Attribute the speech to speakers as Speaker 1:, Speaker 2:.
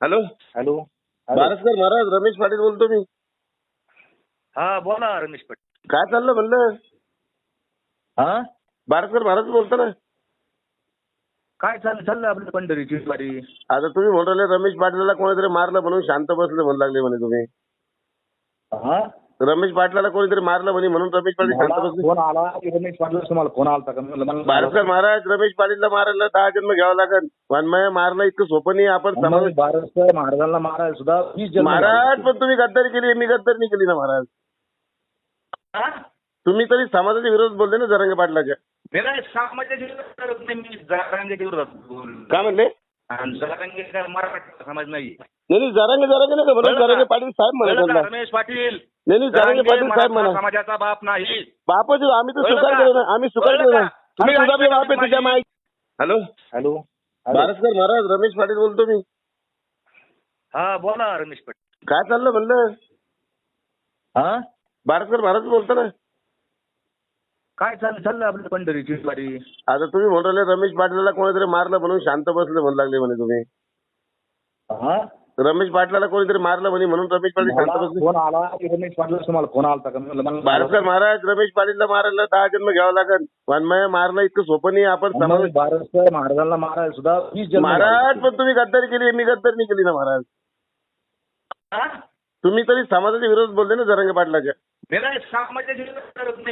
Speaker 1: Hello?
Speaker 2: Hello?
Speaker 1: Baraskar Maharaj Ramesh Patil बोलतो मी.
Speaker 2: हा बोला रमेश पाटील.
Speaker 1: काय चाललं म्हणलं?
Speaker 2: हा?
Speaker 1: बारसकर महाराज बोलतो ना
Speaker 2: काय चाललं? चाललं आपलं पंढरीची वारी
Speaker 1: आता तुम्ही म्हणून राहिले रमेश पाटलाला कोणीतरी मारलं म्हणून शांत बसले म्हणू लागले म्हणे तुम्ही.
Speaker 2: हा?
Speaker 1: रमेश पाटलाला कोणीतरी मारलं म्हणे म्हणून रमेश पाटील शांत
Speaker 2: मला
Speaker 1: बसले.
Speaker 2: फोन आला? की रमेश पाटील तुम्हाला फोन आला का? म्हणलं मला-
Speaker 1: बारसकर महाराज रमेश पाटीलला मारायला दहा जन्म घ्यावं लागेल वान्मय मारणं इतकं सोपं नाही आपण समाज
Speaker 2: मग भारत महाराजांना महाराज सुद्धा वीस जन्म
Speaker 1: महाराज. पण तुम्ही गद्दारी केली मी गद्दारी नाही केली ना महाराज.
Speaker 2: हा?
Speaker 1: तुम्ही तरी समाजाच्या विरोध बोलले ना जरंगे पाटलाच्या.
Speaker 2: मी नाही समाजाच्या विरोधात करत नाही, मी जरांगेच्या विरोधात बोल
Speaker 1: काय म्हणले?
Speaker 2: आणि जरांगे काय मराठा समाज नाही.
Speaker 1: जरांगे जरांगे नाही का म्हणून? जरांगे पाटील साहेब म्हणा
Speaker 2: कळलं का,
Speaker 1: त्यांना.
Speaker 2: रमेश पाटील.
Speaker 1: नाही नाही जरांगे पाटील साहेब म्हणा.
Speaker 2: समाजाचा बाप नाही.
Speaker 1: बापच आम्ही तर
Speaker 2: कळलं
Speaker 1: स्वीकार
Speaker 2: का?
Speaker 1: केलं ना आम्ही स्वीकार
Speaker 2: कळलं
Speaker 1: केलं ना
Speaker 2: का?
Speaker 1: तुम्ही
Speaker 2: तुम्ही
Speaker 1: बी बाप आहे तुझ्या माई हॅलो?
Speaker 2: हॅलो?
Speaker 1: बारसकर महाराज रमेश पाटील बोलतो मी.
Speaker 2: हा बोला रमेश पाटील.
Speaker 1: काय चाललं म्हणलं?
Speaker 2: हा?
Speaker 1: बारसकर महाराज बोलतो ना.
Speaker 2: काय चाललं? चाललं आपलं पंढरीची वारी
Speaker 1: आता तुम्ही म्हणून राहिले रमेश पाटलाला कोणीतरी मारलं म्हणून शांत बसले म्हणू लागले म्हणे तुम्ही.
Speaker 2: हा?
Speaker 1: रमेश पाटलाला कोणीतरी मारलं म्हणे म्हणून रमेश पाटील शांत
Speaker 2: मला
Speaker 1: बसले.
Speaker 2: फोन आला? की रमेश पाटील तुम्हाला फोन आला का? म्हणलं मला-
Speaker 1: बारसकर महाराज रमेश पाटीलला मारायला दहा जन्म घ्यावं लागेल. वान्मय मारणं इतकं सोपं नाही आपण समाज
Speaker 2: महाराजांना महाराज सुद्धा वीस जन्म
Speaker 1: महाराज. पण तुम्ही गद्दारी केली मी गद्दारी नाही केली ना महाराज.
Speaker 2: हा?
Speaker 1: तुम्ही तरी समाजाच्या विरोध बोलले ना जरंगे पाटलाच्या.
Speaker 2: मी नाही समाजाच्या विरोधात करत नाही,